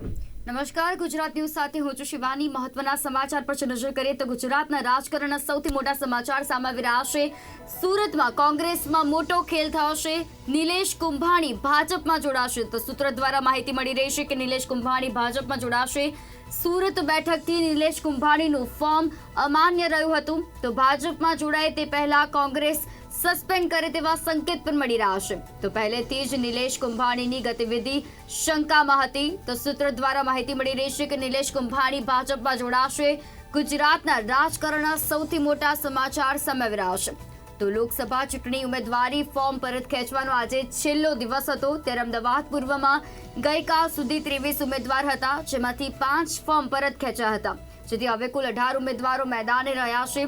નમસ્કાર, ગુજરાત ન્યૂઝ સાથે હું છું શિવાની. મહત્વના સમાચાર પર નજર કરીએ તો ગુજરાતના રાજકારણના સૌથી મોટા સમાચાર સામે આવી સુરતમાં કોંગ્રેસમાં મોટો ખેલ થયો છે. નિલેશ કુંભાણી ભાજપમાં જોડાશે. તો સૂત્ર દ્વારા માહિતી મળી રહી છે કે નિલેશ કુંભાણી ભાજપમાં જોડાશે. સુરત બેઠકથી નિલેશ કુંભાણીનું ફોર્મ અમાન્ય રહ્યું હતું. તો ભાજપમાં જોડાય તે પહેલા કોંગ્રેસ સસ્પેન્ડ કરે તેવા સંકેત પણ મળી રહ્યા છે. તો પહેલેથી જ નિલેશ કુંભાણીની ગતિવિધિ શંકામાં હતી. તો સૂત્ર દ્વારા માહિતી મળી રહી છે કે નિલેશ કુંભાણી ભાજપમાં જોડાશે. ગુજરાતના રાજકારણના સૌથી મોટા સમાચાર સામે રહ્યા છે. તો લોકસભા ચૂંટણી ઉમેદવારી ફોર્મ પરત ખેંચવાનો આજે છેલ્લો દિવસ હતો. ત્યારે અમદાવાદ પૂર્વમાં ગઈકાલ સુધી ત્રેવીસ ઉમેદવાર હતા, જેમાંથી પાંચ ફોર્મ પરત ખેંચ્યા હતા. જેથી હવે કુલ અઢાર ઉમેદવારો મેદાને રહ્યા છે.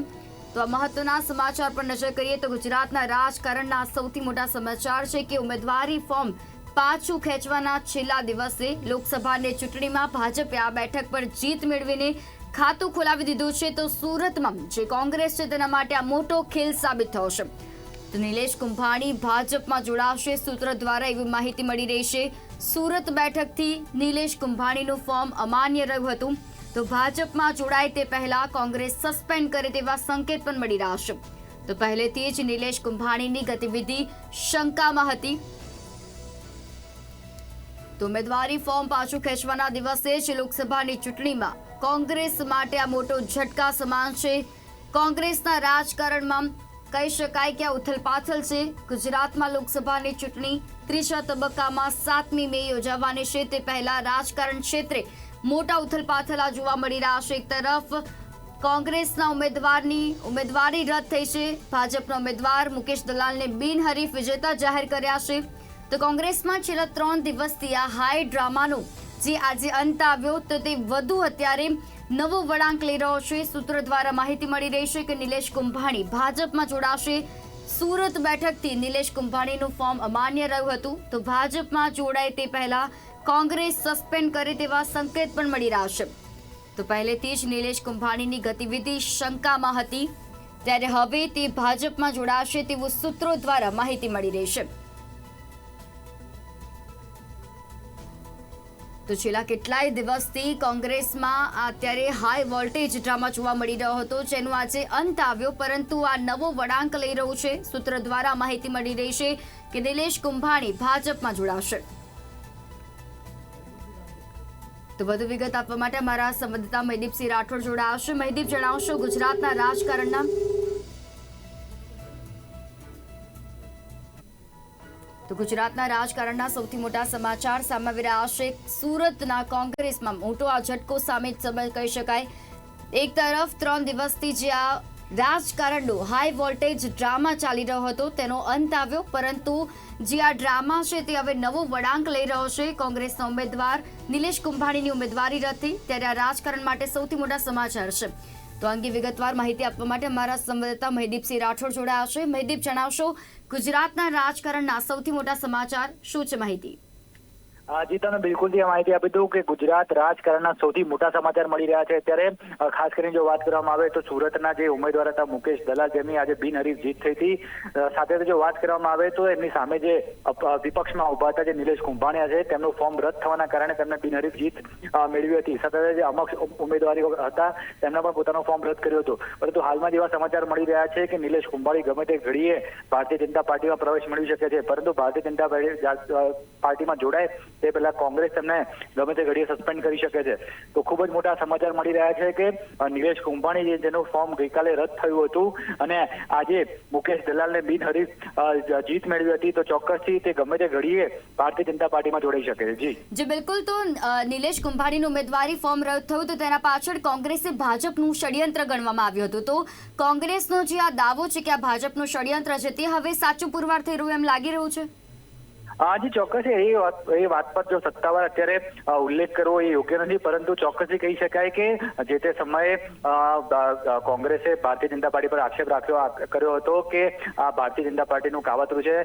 તો આ મહત્વના સમાચાર પર નજર કરીએ તો ગુજરાતના રાજકારણના સૌથી મોટા સમાચાર છે કે ઉમેદવારી ફોર્મ પાછું ખેંચવાના છેલ્લા દિવસે લોકસભાની ચૂંટણીમાં ભાજપે આ બેઠક પર જીત મેળવીને ખાતું ખોલાવી દીધું છે. તો સુરતમાં જે કોંગ્રેસ છે તેના માટે આ મોટો ખેલ સાબિત થયો છે. તો નિલેશ કુંભાણી ભાજપમાં જોડાશે. સૂત્ર દ્વારા એવી માહિતી મળી રહી છે. સુરત બેઠકથી નિલેશ કુંભાણીનું ફોર્મ અમાન્ય રહ્યું હતું. તો ભાજપમાં જોડાય તે પહેલા કોંગ્રેસ સસ્પેન્ડ કરે તેવા સંકેત પણ મળી રહ્યા છે. તો પહેલેથી જ નિલેશ કુંભાણીની ગતિવિધિ શંકામાં હતી. તો ઉમેદવારી ફોર્મ પાછું ખેંચવાના દિવસે જ લોકસભાની ચૂંટણીમાં કોંગ્રેસ માટે આ મોટો ઝટકા સમાન છે. કોંગ્રેસના રાજકારણમાં કહી શકાય કે આ ઉથલપાથલ છે. ગુજરાતમાં લોકસભાની ચૂંટણી ત્રીજા તબક્કામાં સાતમી મે યોજાવાની છે. તે પહેલા રાજકારણ ક્ષેત્રે મોટા ઉથલપાથલા જોવા મળી રહ્યા છે. એક તરફ કોંગ્રેસના ઉમેદવારની, ઉમેદવારી રદ થઈ છે. ભાજપના ઉમેદવાર મુકેશ દલાલને બિનહરીફ વિજેતા જાહેર કર્યા છે. તો કોંગ્રેસમાં છેલ્લા ત્રણ દિવસથી આ હાઈ ડ્રામાનો જે આજે અંત આવ્યો તો તે વધુ અત્યારે નવો વળાંક લઈ રહ્યો છે. સૂત્રો દ્વારા માહિતી મળી રહી છે કે નિલેશ કુંભાણી ભાજપમાં જોડાશે. સુરત બેઠકથી નિલેશ કુંભાણીનું ફોર્મ અમાન્ય રહ્યું હતું. તો ભાજપમાં જોડાય તે પહેલા કોંગ્રેસ સસ્પેન્ડ કરે તેવા સંકેત પણ મળી રહ્યા છે. તો પહેલેથી જ નિલેશ કુંભાણીની ગતિવિધિ શંકામાં હતી. ત્યારે હવે તે ભાજપમાં જોડાશે તેવું સૂત્રો દ્વારા માહિતી મળી રહી છે. તો છેલ્લા કેટલાય દિવસથી કોંગ્રેસમાં અત્યારે હાઈ વોલ્ટેજ ડ્રામા જોવા મળી રહ્યો હતો, જેનો આજે અંત આવ્યો, પરંતુ આ નવો વળાંક લઈ રહ્યું છે. સૂત્ર દ્વારા માહિતી મળી રહી છે કે નિલેશ કુંભાણી ભાજપમાં જોડાશે. તો વધુ વિગત આપવા માટે અમારા સંવાદદાતા મહિદીપસિંહ રાઠોડ જોડાશે મહિદીપ જણાવશો ગુજરાતના રાજકારણના તો ગુજરાતના રાજકારણના સૌથી મોટા સમાચાર સામે આવી રહ્યા છે સુરતના કોંગ્રેસમાં મોટો આ ઝટકો સામે કહી શકાય. એક તરફ ત્રણ દિવસથી જે આ રાજકારણનો હાઈ વોલ્ટેજ ડ્રામા ચાલી રહ્યો હતો, તેનો અંત આવ્યો, પરંતુ જે આ ડ્રામા છે તે હવે નવો વળાંક લઈ રહ્યો છે. કોંગ્રેસના ઉમેદવાર નિલેશ કુંભાણીની ઉમેદવારી રથી, ત્યારે આ રાજકારણ માટે સૌથી મોટા સમાચાર છે. તો અંગે વિગતવાર માહિતી આપવા માટે અમારા સંવાદદાતા મહિદીપસિંહ રાઠોડ જોડાયા છે. મહેદીપ, જણાવશો, ગુજરાતના રાજકારણના સૌથી મોટા સમાચાર શું છે માહિતી? જી તમે બિલકુલ જે માહિતી આપી દઉં કે ગુજરાત રાજકારણના સૌથી મોટા સમાચાર મળી રહ્યા છે. અત્યારે ખાસ કરીને જો વાત કરવામાં આવે તો સુરતના જે ઉમેદવાર હતા મુકેશ દલાલ, જેમની આજે બિનહરીફ જીત થઈ હતી. સાથે જો વાત કરવામાં આવે તો એમની સામે જે વિપક્ષમાં ઊભા હતા જે નિલેશ કુંભાણીયા છે, તેમનું ફોર્મ રદ થવાના કારણે તેમને બિનહરીફ જીત મેળવી હતી. સાથે જે અમક્ષ ઉમેદવારીઓ હતા તેમણે પણ પોતાનો ફોર્મ રદ કર્યો હતો. પરંતુ હાલમાં જેવા સમાચાર મળી રહ્યા છે કે નિલેશ કુંભાણી ગમે તે ઘડીએ ભારતીય જનતા પાર્ટીમાં પ્રવેશ મેળવી શકે છે. પરંતુ ભારતીય જનતા પાર્ટીમાં જોડાય તે પહેલા કોંગ્રેસ તેમને ગમે તે ઘડીએ સસ્પેન્ડ કરી શકે છે. તો ખૂબ જ મોટા સમાચાર મળી રહ્યા છે કે નિલેશ કુંભાણી જેનું ફોર્મ ગઈકાલે રદ થયું હતું અને આજે મુકેશ દલાલને બિનહરીફ જીત મેળવી હતી, તો ચોક્કસથી તે ગમે તે ઘડીએ ભારતીય જનતા પાર્ટીમાં જોડાઈ શકે છે. જી. જી બિલકુલ તો નિલેશ કુંભાણીનું ઉમેદવારી ફોર્મ રદ થયું, તો તેના પાછળ કોંગ્રેસે ભાજપનું ષડયંત્ર ગણવામાં આવ્યું હતું. તો કોંગ્રેસનો જે આ દાવો છે કે આ ભાજપનું ષડયંત્ર છે, તે હવે સાચું પુરવાર થઈ રહ્યું એમ લાગી રહ્યું છે? હાજી ચોક્કસ. એ એ વાત પર જો સત્તાવાર અત્યારે ઉલ્લેખ કરવો એ યોગ્ય નથી, પરંતુ ચોક્કસથી કહી શકાય કે જે તે સમયે કોંગ્રેસે ભારતીય જનતા પાર્ટી પર આક્ષેપ રાખ્યો કર્યો હતો કે આ ભારતીય જનતા પાર્ટીનું કાવતરું છે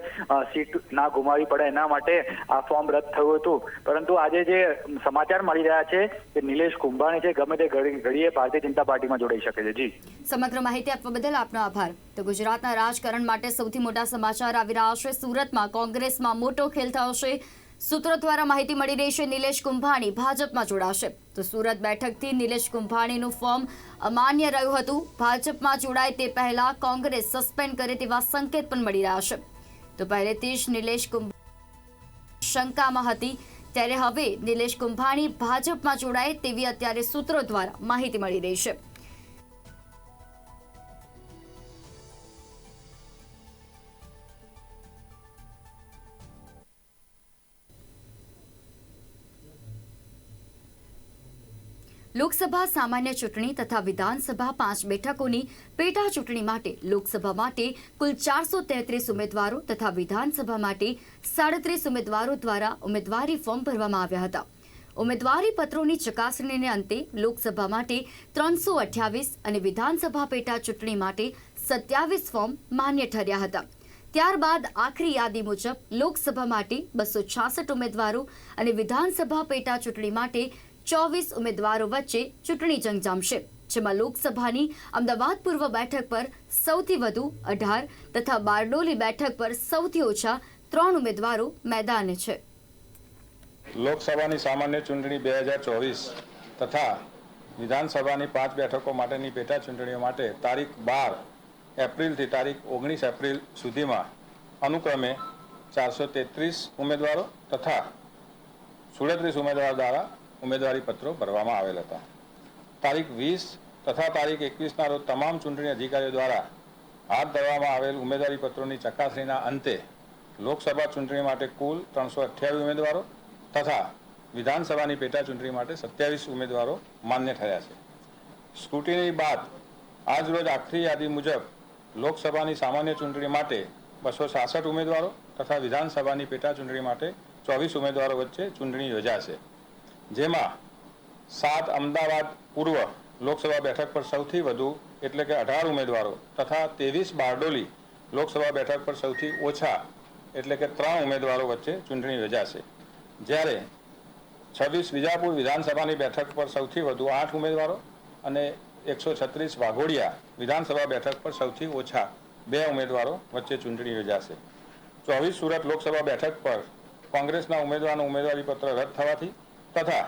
સીટ ના ગુમાવી પડે એના માટે આ ફોર્મ રદ થયું હતું. પરંતુ આજે જે સમાચાર મળી રહ્યા છે કે નિલેશ કુંભાણી છે, ગમે તે ઘડીએ ભારતીય જનતા પાર્ટીમાં જોડાઈ શકે છે. જી. સમગ્ર માહિતી આપવા બદલ આપનો આભાર. તો ગુજરાતના રાજકારણ માટે સૌથી મોટા સમાચાર આવી રહ્યા છે. સુરતમાં કોંગ્રેસમાં મોટો ખેલ થયો છે સૂત્રો દ્વારા માહિતી મળી રહી છે, નિલેશ કુંભાણી ભાજપમાં જોડાશે. તો સુરત બેઠકથી નિલેશ કુંભાણીનું ફોર્મ અમાન્ય રહ્યું હતું. ભાજપમાં જોડાય તે પહેલા કોંગ્રેસ સસ્પેન્ડ કરે તેવા સંકેત પણ મળી રહ્યા છે. તો પહેલેથી જ નિલેશ કુંભાણી શંકામાં હતી. ત્યારે હવે નિલેશ કુંભાણી ભાજપમાં જોડાય તેવી અત્યારે સૂત્રો દ્વારા માહિતી મળી રહી છે. લોકસભા સામાન્ય ચૂંટણી તથા વિધાનસભા પાંચ બેઠકોની પેટા ચૂંટણી માટે લોકસભા માટે કુલ ચારસો તેત્રીસ ઉમેદવારો તથા વિધાનસભા માટે સાડત્રીસ ઉમેદવારો દ્વારા ઉમેદવારી ફોર્મ ભરવામાં આવ્યા હતા. ઉમેદવારી પત્રોની ચકાસણીને અંતે લોકસભા માટે ત્રણસો અઠ્યાવીસ અને વિધાનસભા પેટા ચૂંટણી માટે સત્યાવીસ ફોર્મ માન્ય ઠર્યા હતા. ત્યારબાદ આખરી યાદી મુજબ લોકસભા માટે બસો છાસઠ ઉમેદવારો અને વિધાનસભા પેટા ચૂંટણી માટે ચોવીસ ઉમેદવારો વચ્ચે ચૂંટણી જંગ જામશે. જેમાં લોકસભાની અમદાવાદ પૂર્વ બેઠક પર સૌથી વધુ અઢાર તથા બારડોલી બેઠક પર સૌથી ઓછા ત્રણ ઉમેદવારો મેદાને છે. લોકસભાની સામાન્ય ચૂંટણી બે હજાર ચોવીસ તથા વિધાનસભાની પાંચ બેઠકો માટેની પેટા ચૂંટણીઓ માટે તારીખ બાર એપ્રિલથી તારીખ ઓગણીસ એપ્રિલ સુધીમાં અનુક્રમે ચારસો તેત્રીસ ઉમેદવારો તથા સુડત્રીસ ઉમેદવારો દ્વારા ઉમેદવારી પત્રો ભરવામાં આવેલ હતા. તારીખ વીસ તથા તારીખ એકવીસના રોજ તમામ ચૂંટણી અધિકારીઓ દ્વારા હાથ ધરવામાં આવેલ ઉમેદવારી પત્રોની ચકાસણીના અંતે લોકસભા ચૂંટણી માટે કુલ ત્રણસો અઠ્યાવીસ ઉમેદવારો તથા વિધાનસભાની પેટા ચૂંટણી માટે સત્યાવીસ ઉમેદવારો માન્ય થયા છે. સ્ક્રુટિની બાદ આજરોજ આખરી યાદી મુજબ લોકસભાની સામાન્ય ચૂંટણી માટે બસો છાસઠ ઉમેદવારો તથા વિધાનસભાની પેટા ચૂંટણી માટે ચોવીસ ઉમેદવારો વચ્ચે ચૂંટણી યોજાશે. જેમાં સાત અમદાવાદ પૂર્વ લોકસભા બેઠક પર સૌથી વધુ એટલે કે અઢાર ઉમેદવારો તથા ત્રેવીસ બારડોલી લોકસભા બેઠક પર સૌથી ઓછા એટલે કે ત્રણ ઉમેદવારો વચ્ચે ચૂંટણી યોજાશે. જ્યારે છવ્વીસ વિજાપુર વિધાનસભાની બેઠક પર સૌથી વધુ આઠ ઉમેદવારો અને એકસો છત્રીસ વાઘોડિયા વિધાનસભા બેઠક પર સૌથી ઓછા બે ઉમેદવારો વચ્ચે ચૂંટણી યોજાશે. ચોવીસ સુરત લોકસભા બેઠક પર કોંગ્રેસના ઉમેદવારનું ઉમેદવારીપત્ર રદ થવાથી તથા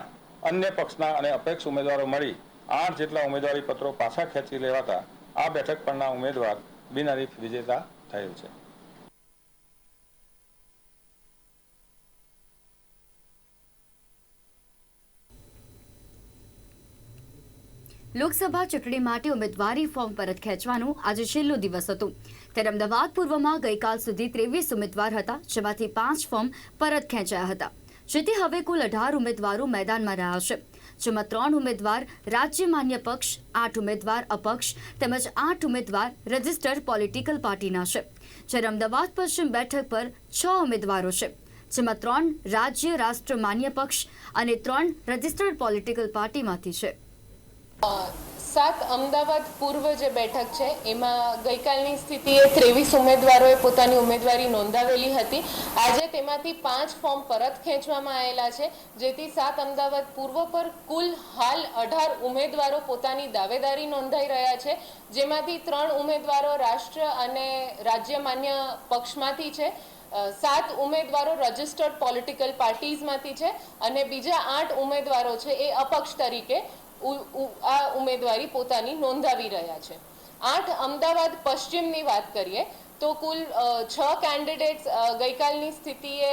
અન્ય પક્ષના અને અપેક્ષ ઉમેદવારો મળી આઠ જેટલા ઉમેદવારી પત્રો પાછા ખેંચી લેવાતા આ બેઠક પરના ઉમેદવાર બિનહરીફ વિજેતા થયેલ છે. લોકસભા ચૂંટણી માટે ઉમેદવારી ફોર્મ પરત ખેંચવાનો આજે છેલ્લો દિવસ હતો. ત્યારે અમદાવાદ પૂર્વમાં ગઈકાલ સુધી ત્રેવીસ ઉમેદવાર હતા, જેમાંથી પાંચ ફોર્મ પરત ખેંચાયા હતા. જેથી હવે કુલ અઢાર ઉમેદવારો મેદાનમાં રહ્યા છે. જેમાં ત્રણ ઉમેદવાર રાજ્ય માન્ય પક્ષ, આઠ ઉમેદવાર અપક્ષ તેમજ આઠ ઉમેદવાર રજિસ્ટર્ડ પોલિટિકલ પાર્ટીના છે. જ્યારે અમદાવાદ પશ્ચિમ બેઠક પર છ ઉમેદવારો છે. જેમાં ત્રણ રાજ્ય રાષ્ટ્ર માન્ય પક્ષ અને ત્રણ રજિસ્ટર્ડ પોલિટિકલ પાર્ટીમાંથી છે. સાત અમદાવાદ પૂર્વ જે બેઠક છે, એમાં ગઈકાલની સ્થિતિએ ત્રેવીસ ઉમેદવારોએ પોતાની ઉમેદવારી નોંધાવેલી હતી. આજે તેમાંથી પાંચ ફોર્મ પરત ખેંચવામાં આવેલા છે, જેથી સાત અમદાવાદ પૂર્વ પર કુલ હાલ અઢાર ઉમેદવારો પોતાની દાવેદારી નોંધાઈ રહ્યા છે, જેમાંથી ત્રણ ઉમેદવારો રાષ્ટ્ર અને રાજ્ય માન્ય પક્ષમાંથી છે સાત ઉમેદવારો રજિસ્ટર્ડ પોલિટિકલ પાર્ટીઝમાંથી છે અને બીજા આઠ ઉમેદવારો છે એ અપક્ષ તરીકે આ ઉમેદવારી પોતાની નોંધાવી રહ્યા છે. આઠ અમદાવાદ પશ્ચિમની વાત કરીએ તો કુલ છ કેન્ડિડેટ્સ ગઈકાલની સ્થિતિએ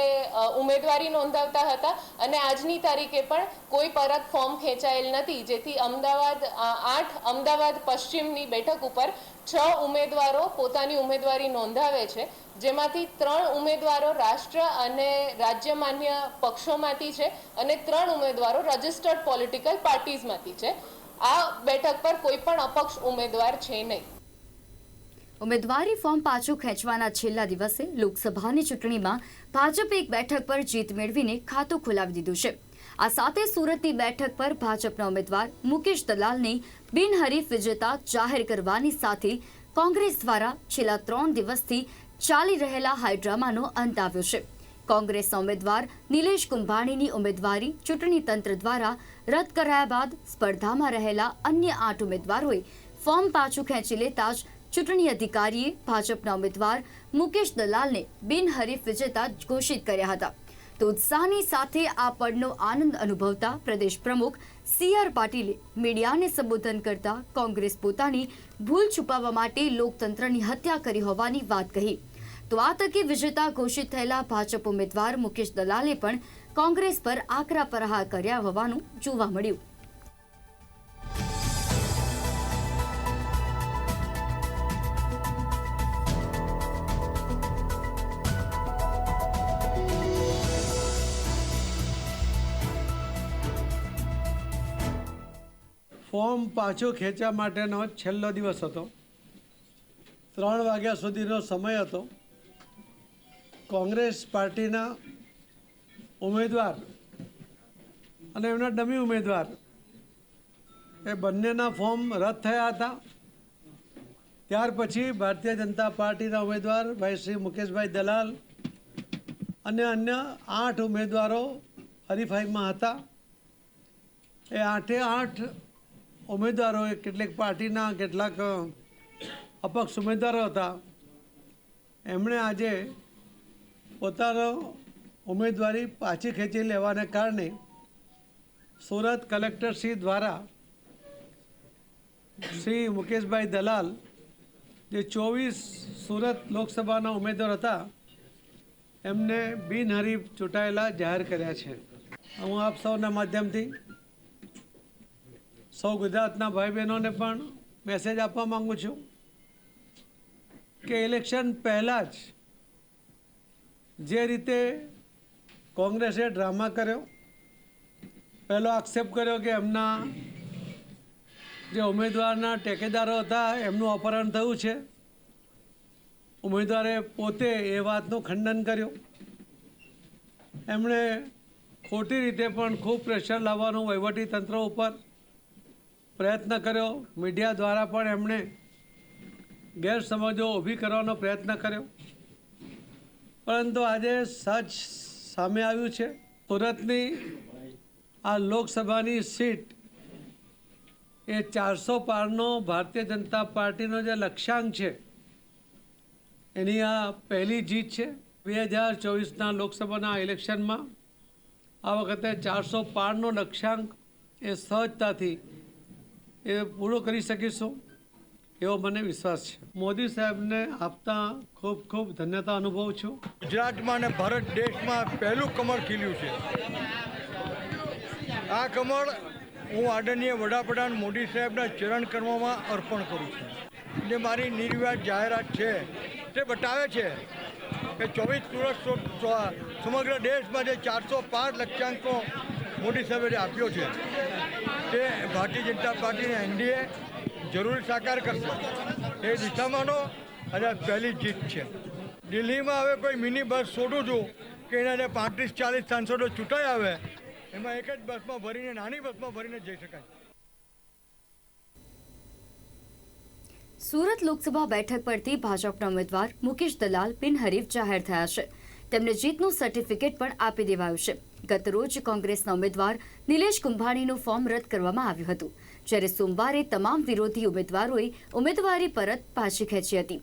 ઉમેદવારી નોંધાવતા હતા અને આજની તારીખે પણ કોઈ પરત ફોર્મ ખેંચાયેલ નથી, જેથી અમદાવાદ આઠ અમદાવાદ પશ્ચિમની બેઠક ઉપર છ ઉમેદવારો પોતાની ઉમેદવારી નોંધાવે છે, જેમાંથી ત્રણ ઉમેદવારો રાષ્ટ્ર અને રાજ્ય માન્ય પક્ષોમાંથી છે અને ત્રણ ઉમેદવારો રજિસ્ટર્ડ પોલિટિકલ પાર્ટીઝમાંથી છે. આ બેઠક પર કોઈ પણ અપક્ષ ઉમેદવાર છે નહીં. ઉમેદવારી ફોર્મ પાછું ખેંચવાના છેલ્લા દિવસે લોકસભાની ચૂંટણીમાં ભાજપે એક બેઠક પર જીત મેળવીને ખાતું ખોલાવી દીધું છે. આ સાથે સુરતની બેઠક પર ભાજપના ઉમેદવાર મુકેશ દલાલને બિનહરીફ વિજેતા જાહેર કરવાની સાથે કોંગ્રેસ દ્વારા છેલ્લા ત્રણ દિવસથી ચાલી રહેલા હાઈડ્રામાનો અંત આવ્યો છે. કોંગ્રેસના ઉમેદવાર નિલેશ કુંભાણીની ઉમેદવારી ચૂંટણી તંત્ર દ્વારા રદ કરાયા બાદ સ્પર્ધામાં રહેલા અન્ય આઠ ઉમેદવારોએ ફોર્મ પાછું ખેંચી લેતા જ ચૂંટણી અધિકારીએ ભાજપના ઉમેદવાર મુકેશ દલાલને બિનહરીફ વિજેતા ઘોષિત કર્યા હતા. તો ઉત્સાહની સાથે આ પળનો આનંદ અનુભવતા પ્રદેશ પ્રમુખ સી આર પાટીલે મીડિયાને સંબોધન કરતા કોંગ્રેસ પોતાની ભૂલ છુપાવવા માટે લોકતંત્રની હત્યા કરી હોવાની વાત કહી. તો આ તકે વિજેતા ઘોષિત થયેલા ભાજપ ઉમેદવાર મુકેશ દલાલે પણ કોંગ્રેસ પર આકરા પ્રહાર કર્યા હોવાનું જોવા મળ્યું. ફોર્મ પાછો ખેંચવા માટેનો છેલ્લો દિવસ હતો. ત્રણ વાગ્યા સુધીનો સમય હતો. કોંગ્રેસ પાર્ટીના ઉમેદવાર અને એમના ડમી ઉમેદવાર એ બંનેના ફોર્મ રદ થયા હતા. ત્યાર પછી ભારતીય જનતા પાર્ટીના ઉમેદવાર ભાઈ શ્રી મુકેશભાઈ દલાલ અને અન્ય આઠ ઉમેદવારો હરીફાઈમાં હતા. એ આઠે આઠ ઉમેદવારોએ કેટલીક પાર્ટીના કેટલાક અપક્ષ ઉમેદવારો હતા. એમણે આજે પોતાનો ઉમેદવારી પાછી ખેંચી લેવાને કારણે સુરત કલેક્ટરશ્રી દ્વારા શ્રી મુકેશભાઈ દલાલ, જે ચોવીસ સુરત લોકસભાના ઉમેદવાર હતા, એમને બિનહરીફ ચૂંટાયેલા જાહેર કર્યા છે. હું આપ સૌના માધ્યમથી સૌ ગુજરાતના ભાઈ બહેનોને પણ મેસેજ આપવા માગું છું કે ઇલેક્શન પહેલાં જ જે રીતે કોંગ્રેસે ડ્રામા કર્યો, પહેલો આક્ષેપ કર્યો કે એમના જે ઉમેદવારના ટેકેદારો હતા એમનું અપહરણ થયું છે. ઉમેદવારે પોતે એ વાતનું ખંડન કર્યું. એમણે ખોટી રીતે પણ ખૂબ પ્રેશર લાવવાનું વહીવટી તંત્ર ઉપર પ્રયત્ન કર્યો. મીડિયા દ્વારા પણ એમણે ગેરસમજો ઊભી કરવાનો પ્રયત્ન કર્યો. પરંતુ આજે સચ સામે આવ્યું છે. સુરતની આ લોકસભાની સીટ એ ચારસો પારનો ભારતીય જનતા પાર્ટીનો જે લક્ષ્યાંક છે, એની આ પહેલી જીત છે. બે હજાર ચોવીસના લોકસભાના ઇલેક્શનમાં આ વખતે ચારસો પારનો લક્ષ્યાંક એ સહજતાથી એ પૂરો કરી શકીશું? એવો મને વિશ્વાસ છે. મોદી સાહેબને આપતા ખૂબ ખૂબ ધન્યતા અનુભવું છું. ગુજરાતમાં અને ભારત દેશમાં પહેલું કમળ ખીલ્યું છે. આ કમળ હું આદરણીય વડાપ્રધાન મોદી સાહેબના ચરણ કર્મોમાં અર્પણ કરું છું. જે મારી નિર્વ્યાજ જાહેરાત છે, તે બતાવે છે કે ચોવીસ સુરત સમગ્ર દેશમાં જે ચારસો પાંચ લક્ષ્યાંકો મોદી સાહેબે આપ્યો છે. તે ભારતીય જનતા પાર્ટીને એનડીએ જરૂર સાકાર કરશે. એ દિશામાંનો અને પહેલી જીત છે. દિલ્હીમાં હવે કોઈ મિની બસ છોડું છું કે એને પાંત્રીસ, ચાલીસ સાંસદો ચૂંટાઈ આવે, એમાં એક જ બસમાં ભરીને, નાની બસમાં ભરીને જઈ શકાય. સુરત લોકસભા બેઠક પરથી ભાજપના ઉમેદવાર મુકેશ દલાલ બિનહરીફ જાહેર થયા છે. તેમને જીતનું સર્ટિફિકેટ પણ આપી દેવાયું છે. ગત રોજ કોંગ્રેસના ઉમેદવાર નિલેશ કુંભાણીનું ફોર્મ રદ કરવામાં આવ્યું હતું. જ્યારે સોમવારે તમામ વિરોધી ઉમેદવારોએ ઉમેદવારી પરત પાછી ખેંચી હતી.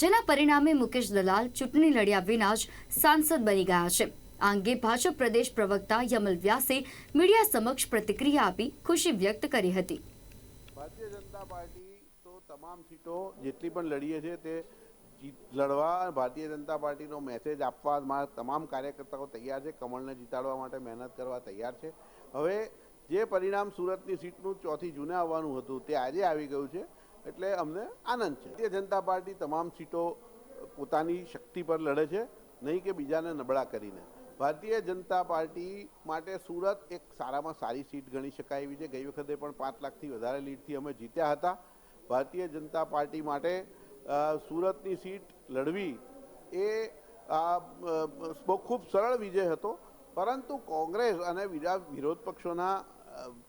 જેના પરિણામે મુકેશ દલાલ ચૂંટણી લડ્યા વિના જ સાંસદ બની ગયા છે. આ અંગે ભાજપ પ્રદેશ પ્રવક્તા યમલ વ્યાસે મીડિયા સમક્ષ પ્રતિક્રિયા આપી ખુશી વ્યક્ત કરી હતી. ભારતીય જનતા પાર્ટી તો તમામ સીટો જેટલી પણ લડીએ છે તે લડવા ભારતીય જનતા પાર્ટીનો મેસેજ આપવા મારા તમામ કાર્યકર્તાઓ તૈયાર છે. કમળને જીતાડવા માટે મહેનત કરવા તૈયાર છે. હવે જે પરિણામ સુરતની સીટનું ચોથી જૂને આવવાનું હતું તે આજે આવી ગયું છે. એટલે અમને આનંદ છે. ભારતીય જનતા પાર્ટી તમામ સીટો પોતાની શક્તિ પર લડે છે. નહીં કે બીજાને નબળા કરીને. ભારતીય જનતા પાર્ટી માટે સુરત એક સારામાં સારી સીટ ગણી શકાય એવી છે. ગઈ વખતે પણ પાંચ લાખથી વધારે લીડથી અમે જીત્યા હતા. ભારતીય જનતા પાર્ટી માટે સુરતની સીટ લડવી એ બહુ ખૂબ સરળ વિજય હતો. પરંતુ કોંગ્રેસ અને બીજા વિરોધ પક્ષોના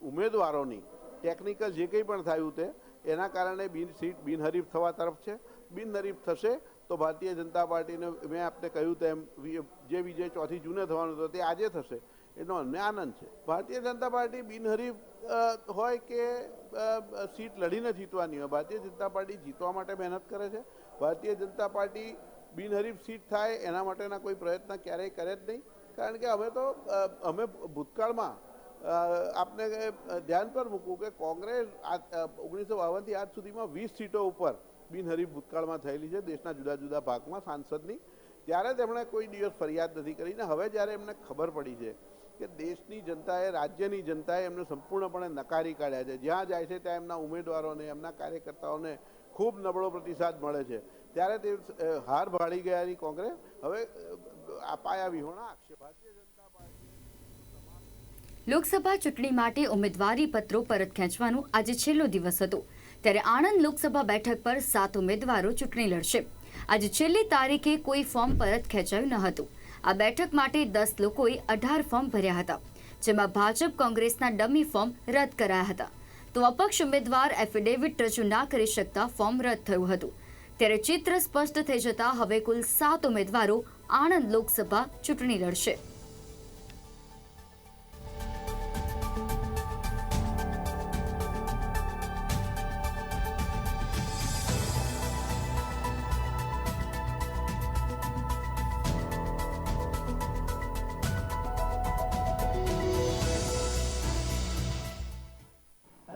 ઉમેદવારોની ટેકનિકલ જે કંઈ પણ થયું તે, એના કારણે બિન સીટ બિનહરીફ થવા તરફ છે. બિનહરીફ થશે તો ભારતીય જનતા પાર્ટીને મેં આપને કહ્યું તેમ, જે વિજય ચોથી જૂને થવાનો હતો તે આજે થશે. એનો અમને આનંદ છે. ભારતીય જનતા પાર્ટી બિનહરીફ હોય કે સીટ લડીને જીતવાની હોય, ભારતીય જનતા પાર્ટી જીતવા માટે મહેનત કરે છે. ભારતીય જનતા પાર્ટી બિનહરીફ સીટ થાય એના માટેના કોઈ પ્રયત્ન ક્યારેય કરે જ નહીં. કારણ કે અમે તો અમે ભૂતકાળમાં આપને ધ્યાન પર મૂકવું કે કોંગ્રેસ ઓગણીસો બાવનથી આજ સુધીમાં વીસ સીટો ઉપર બિનહરીફ ભૂતકાળમાં થયેલી છે, દેશના જુદા જુદા ભાગમાં, સાંસદની. ત્યારે તેમણે કોઈ દિવસ ફરિયાદ નથી કરી ને હવે જ્યારે એમને ખબર પડી છે કે દેશની જનતાએ, રાજ્યની જનતાએ એમને સંપૂર્ણપણે નકારી કાઢ્યા છે. જ્યાં જાય છે ત્યાં એમના ઉમેદવારોને, એમના કાર્યકર્તાઓને ખૂબ નબળો પ્રતિસાદ મળે છે. ત્યારે તે હાર ભાળી ગયાની કોંગ્રેસ હવે અપાયા વિહોણા આક્ષેપ. ભારતીય જનતા પાર્ટી લોકસભા ચૂંટણી માટે ઉમેદવારી પત્રો પરત ખેંચવાનો આજે છેલ્લો દિવસ હતો. ત્યારે આણંદ લોકસભા બેઠક પર સાત ઉમેદવારો ચૂંટણી લડશે. આજે છેલ્લી તારીખે કોઈ ફોર્મ પરત ખેંચાયું ન હતું. આ બેઠક માટે દસ લોકોએ અઢાર ફોર્મ ભર્યા હતા, જેમાં ભાજપ કોંગ્રેસના ડમી ફોર્મ રદ કરાયા હતા. તો અપક્ષ ઉમેદવાર એફિડેવિટ રજૂ ના કરી શકતા ફોર્મ રદ થયું હતું. ત્યારે ચિત્ર સ્પષ્ટ થઈ જતા હવે કુલ સાત ઉમેદવારો આણંદ લોકસભા ચૂંટણી લડશે.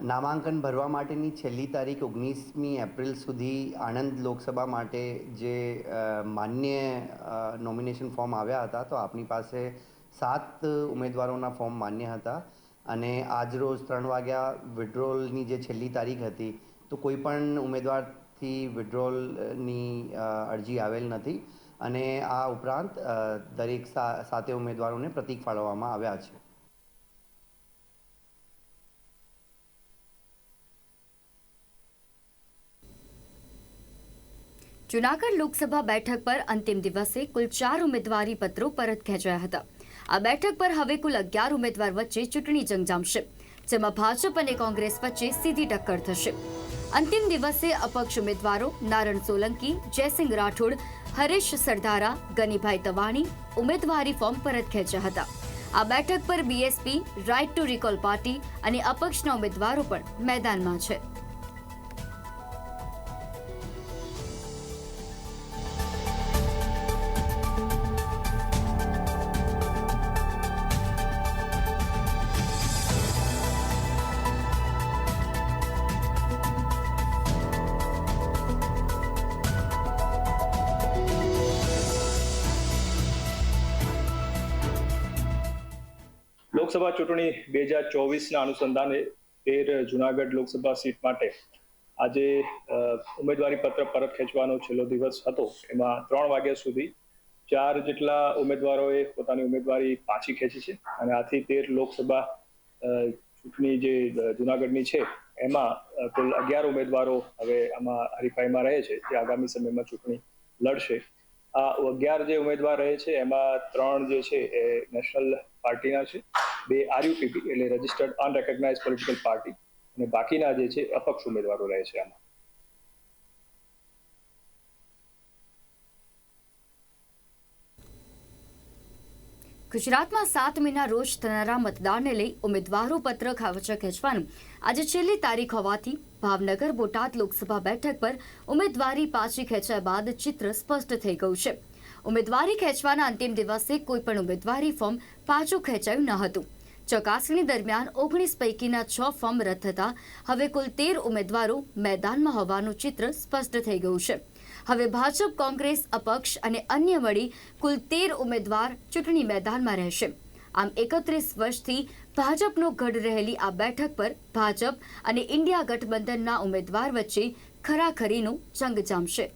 નામાંકન ભરવા માટેની છેલ્લી તારીખ ઓગણીસમી એપ્રિલ સુધી આણંદ લોકસભા માટે જે માન્ય નોમિનેશન ફોર્મ આવ્યા હતા, તો આપની પાસે સાત ઉમેદવારોના ફોર્મ માન્ય હતા. અને આજરોજ ત્રણ વાગ્યા વિડ્રોલની જે છેલ્લી તારીખ હતી, તો કોઈ પણ ઉમેદવારથી વિડ્રોલની અરજી આવેલ નથી. અને આ ઉપરાંત દરેક સાતે ઉમેદવારોને પ્રતીક ફાળવવામાં આવ્યા છે. જુનાગઢ લોકસભા બેઠક પર અંતિમ દિવસે કુલ ચાર ઉમેદવારી પત્રો પરત ખેંચાયા હતા. આ બેઠક પર હવે કુલ અગિયાર ઉમેદવાર વચ્ચે ચૂંટણી જંગ જામશે, જેમાં ભાજપ અને કોંગ્રેસ વચ્ચે સીધી ટક્કર થશે. અંતિમ દિવસે અપક્ષ ઉમેદવારો નારણ સોલંકી, જયસિંહ રાઠોડ, હરેશ સરદારા, ગનીભાઈ તવાણી ઉમેદવારી ફોર્મ પરત ખેંચ્યા હતા. આ બેઠક પર BSP right to recall party અને અપક્ષના ઉમેદવારો પણ મેદાનમાં છે. લોકસભા ચૂંટણી બે હજાર ચોવીસના અનુસંધાને તેર જુનાગઢ લોકસભા સીટ માટે આજે ઉમેદવારી પત્ર પરત ખેંચવાનો છેલ્લો દિવસ હતો. એમાં ત્રણ વાગ્યા સુધી ચાર જેટલા ઉમેદવારોએ પોતાની ઉમેદવારી પાછી ખેંચી છે અને આથી તેર લોકસભા ચૂંટણી જે જુનાગઢની છે, એમાં કુલ અગિયાર ઉમેદવારો હવે આમાં હરીફાઈમાં રહે છે જે આગામી સમયમાં ચૂંટણી લડશે. આ અગિયાર જે ઉમેદવાર રહે છે, એમાં ત્રણ જે છે એ નેશનલ પાર્ટીના છે. બે આરયુપીપી એટલે રજિસ્ટર્ડ અનરેકોગ્નાઇઝ પોલિટિકલ પાર્ટી અને બાકીના જે છે અપક્ષ ઉમેદવારો રહે છે આમાં. ગુજરાતમાં સાત મેના રોજ થનારા મતદાનને લઈ ઉમેદવારો પત્ર ખાવચા ખેંચવાનું આજે છેલ્લી તારીખ હોવાથી ભાવનગર બોટાદ લોકસભા બેઠક પર ઉમેદવારી પાછી ખેંચ્યા બાદ ચિત્ર સ્પષ્ટ થઈ ગયું છે. ઉમેદવારી ખેંચવાના અંતિમ દિવસે કોઈ પણ ઉમેદવારી ફોર્મ પાછું ખેંચાયું ન હતું. ચકાસણી દરમિયાન ઓગણીસ પૈકીના છ ફોર્મ રદ થતા હવે કુલ તેર ઉમેદવારો મેદાનમાં હોવાનું ચિત્ર સ્પષ્ટ થઈ ગયું છે. હવે ભાજપ, કોંગ્રેસ, અપક્ષ અને અન્ય મળી કુલ તેર ઉમેદવાર ચૂંટણી મેદાનમાં રહેશે. આમ એકત્રીસ વર્ષથી ભાજપનો ગઢ રહેલી આ બેઠક પર ભાજપ અને ઇન્ડિયા ગઠબંધનના ઉમેદવાર વચ્ચે ખરાખરીનું જંગ જામશે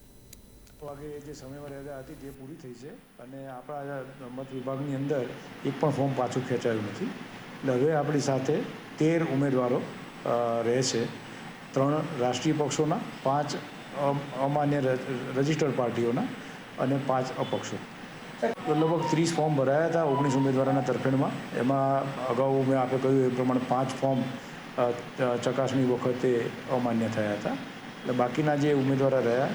વાગે જે સમયમર્યાદા હતી તે પૂરી થઈ છે અને આપણા મત વિભાગની અંદર એક પણ ફોર્મ પાછું ખેંચાયું નથી. હવે આપણી સાથે તેર ઉમેદવારો રહેશે ત્રણ રાષ્ટ્રીય પક્ષોના, પાંચ અમ- અમાન્ય રજિસ્ટર્ડ પાર્ટીઓના અને પાંચ અપક્ષો. લગભગ ત્રીસ ફોર્મ ભરાયા હતા ઓગણીસ ઉમેદવારોના તરફેણમાં. એમાં અગાઉ મેં આપણે કહ્યું એ પ્રમાણે પાંચ ફોર્મ ચકાસણી વખતે અમાન્ય થયા હતા. એટલે બાકીના જે ઉમેદવારો રહ્યા,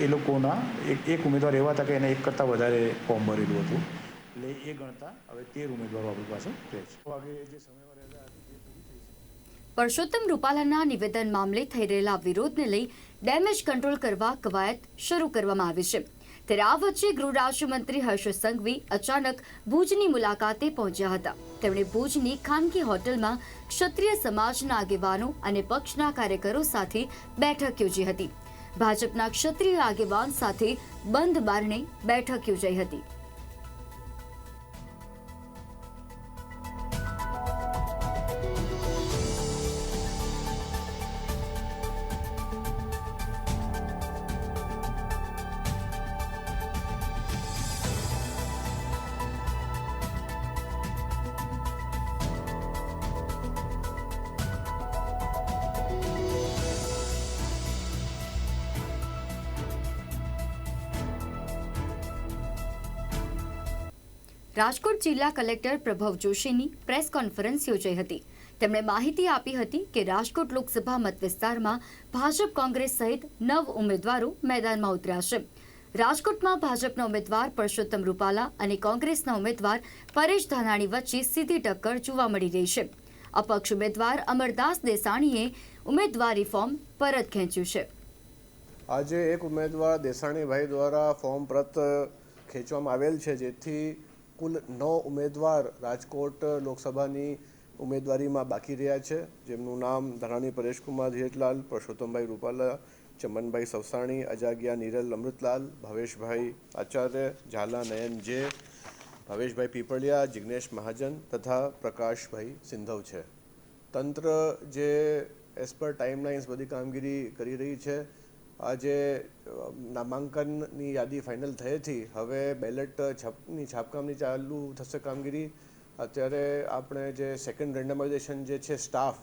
એ લોકોના, એક એક ઉમેદવાર એવા હતા કે એને એક કરતાં વધારે ફોર્મ ભરેલું હતું. એટલે એ ગણતા હવે તેર ઉમેદવારો આપણી પાસે પરસોત્તમ રૂપાલાના નિવેદન મામલે થઈ રહેલા વિરોધને લઈ ડેમેજ કંટ્રોલ કરવા કવાયત શરૂ કરવામાં આવી છે. ત્યારે આ વચ્ચે ગૃહ રાજ્યમંત્રી હર્ષ સંઘવી અચાનક ભુજની મુલાકાતે પહોંચ્યા હતા. તેમણે ભુજની ખાનગી હોટલમાં ક્ષત્રિય સમાજના આગેવાનો અને પક્ષના કાર્યકરો સાથે બેઠક યોજી હતી. ભાજપના ક્ષત્રિય આગેવાન સાથે બંધ બારણે બેઠક યોજાઈ હતી. રાજકોટ જિલ્લા કલેક્ટર પ્રભવ જોશીની પ્રેસ કોન્ફરન્સ યોજાઈ હતી. તેમણે માહિતી આપી હતી કે રાજકોટ લોકસભા મતવિસ્તારમાં ભાજપ કોંગ્રેસ સહિત નવ ઉમેદવારો મેદાનમાં ઉતર્યા છે. રાજકોટમાં ભાજપના ઉમેદવાર પરસોત્તમ રૂપાલા અને કોંગ્રેસના ઉમેદવાર પરેશ ધાનાણી વચ્ચે સીધી ટક્કર જોવા મળી રહી છે. અપક્ષ ઉમેદવાર અમરદાસ દેસાણીએ ઉમેદવારી ફોર્મ પરત ખેંચ્યું છે. આજે એક ઉમેદવાર દેસાણીભાઈ દ્વારા ફોર્મ પરત ખેંચવામાં આવેલ છે, જેથી કુલ નવ ઉમેદવાર રાજકોટ લોકસભાની ઉમેદવારીમાં બાકી રહ્યા છે. જેમનું નામ ધરાણી પરેશકુમાર ધીરજલાલ પરસોત્તમભાઈ રૂપાલા, ચમનભાઈ સવસાણી, અજાગિયા નીરલ અમૃતલાલ, ભવેશભાઈ આચાર્ય, ઝાલા નયન જે, ભવેશભાઈ પીપળિયા, જિગ્નેશ મહાજન તથા પ્રકાશભાઈ સિંધવ છે. તંત્ર જે એઝ પર ટાઈમલાઇન્સ બધી કામગીરી કરી રહી છે. આજે નામાંકનની યાદી ફાઇનલ થઈ હતી હવે બેલેટ છાપની, છાપકામની ચાલુ થશે કામગીરી. અત્યારે આપણે જે સેકન્ડ રેન્ડમાઇઝેશન જે છે સ્ટાફ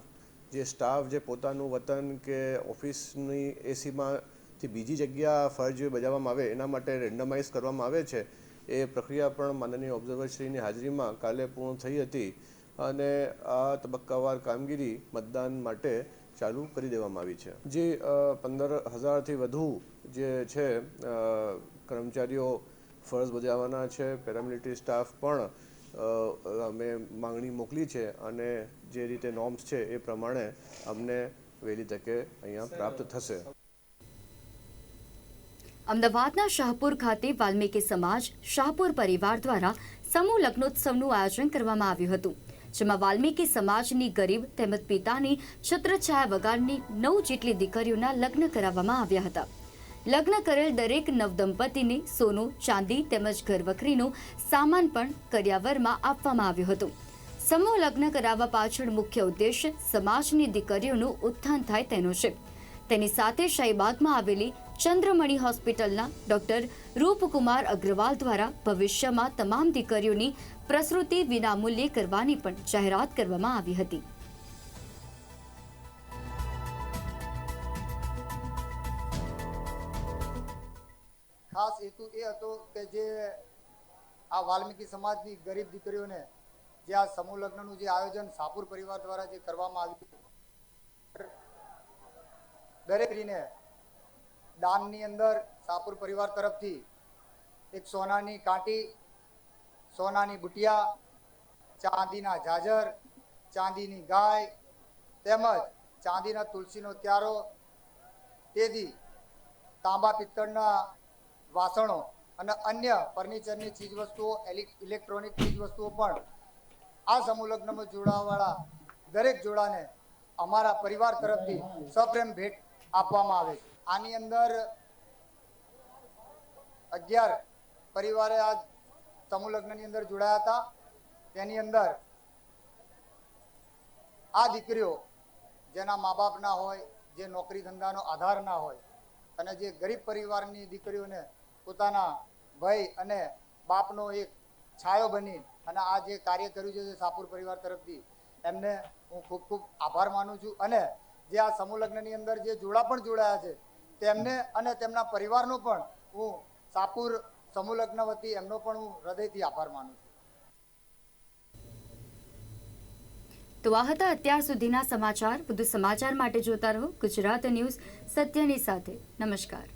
જે સ્ટાફ જે પોતાનું વતન કે ઓફિસની એસીમાંથી બીજી જગ્યા ફરજ બજાવવામાં આવે, એના માટે રેન્ડમાઇઝ કરવામાં આવે છે. એ પ્રક્રિયા પણ માનનીય ઓબ્ઝર્વરશ્રીની હાજરીમાં કાલે પૂર્ણ થઈ હતી. અને આ તબક્કાવાર કામગીરી મતદાન માટે ચાલુ કરી દેવામાં આવી છે. જે પંદર હજારથી વધુ જે છે કર્મચારીઓ ફરજ બજાવવાના છે પેરામિલિટરી સ્ટાફ પણ અમે માંગણી મોકલી છે અને જે રીતે નોર્મ્સ છે એ પ્રમાણે અમને વહેલી તકે અહીંયા પ્રાપ્ત થશે. અમદાવાદના શાહપુર ખાતે વાલ્મીકી સમાજ શાહપુર પરિવાર દ્વારા સમૂહ લગ્નોત્સવનું આયોજન કરવામાં આવ્યું હતું. જેમાં વાલ્મીકી સમાજની ગરીબ તેમજ પિતાની છત્રછાયા વગાડની નવ જેટલી દીકરીઓના લગ્ન કરાવવામાં આવ્યા હતા. લગ્ન કરેલ દરેક નવદંપતીને સોનું, ચાંદી તેમજ ઘરવખરીનું સામાન પણ કર્યાવરમાં આપવામાં આવ્યું હતું. સમૂહ લગ્ન કરાવવા પાછળ મુખ્ય ઉદ્દેશ સમાજની દીકરીઓનું ઉત્થાન થાય તેનો છે. તેની સાથે શાહીબાગમાં આવેલી ચંદ્રમણી હોસ્પિટલના ડોક્ટર રૂપકુમાર અગ્રવાલ દ્વારા ભવિષ્યમાં તમામ દીકરીઓની પ્રસૂતિ વિનામૂલ્યે કરવાની પણ જાહેરાત કરવામાં આવી હતી. ખાસ હેતુ એ હતો કે જે આ વાલ્મીકી સમાજની ગરીબ દીકરીઓને જે આ સમૂહ લગ્નનું જે આયોજન સાપુર પરિવાર દ્વારા જે કરવામાં આવ્યું દરેક દીકરીને દાનની અંદર સાપુર પરિવાર તરફથી એક સોનાની કાંટી, સોનાની બુટિયા, ચાંદીના જાજર ચાંદીની ગાય તેમજ ચાંદીના તુલસીનો ત્યારો તેથી તાંબા પિત્તળના વાસણો અને અન્ય ફર્નિચરની ચીજ વસ્તુઓ ઇલેક્ટ્રોનિક ચીજ વસ્તુઓ પણ આ સમૂહ લગ્નમાં જોડાવાવાળા દરેક જોડાને અમારા પરિવાર તરફથી સપ્રેમ ભેટ આપવામાં આવે છે. આની અંદર અગિયાર પરિવારે આ સમૂહ લગ્નની અંદર જોડાયા હતા. તેની અંદર આ દીકરીઓ જેના મા બાપ ના હોય, જે નોકરી ધંધાનો આધાર ના હોય અને જે ગરીબ પરિવારની દીકરીઓને પોતાના ભય અને બાપનો એક છાયો બની અને આ જે કાર્ય કર્યું છે સાપુર પરિવાર તરફથી, એમને હું ખૂબ ખૂબ આભાર માનું છું. અને જે આ સમૂહ લગ્નની અંદર જે જોડા પણ જોડાયા છે તેમને અને તેમના પરિવારનો પણ હું સાપુર સમૂહ લગ્ન વતી એમનો પણ હું હૃદયથી આભાર માનું છું. તો આ હતા અત્યાર સુધીના સમાચાર. વધુ સમાચાર માટે જોતા રહો ગુજરાત ન્યૂઝ સત્યની સાથે. નમસ્કાર.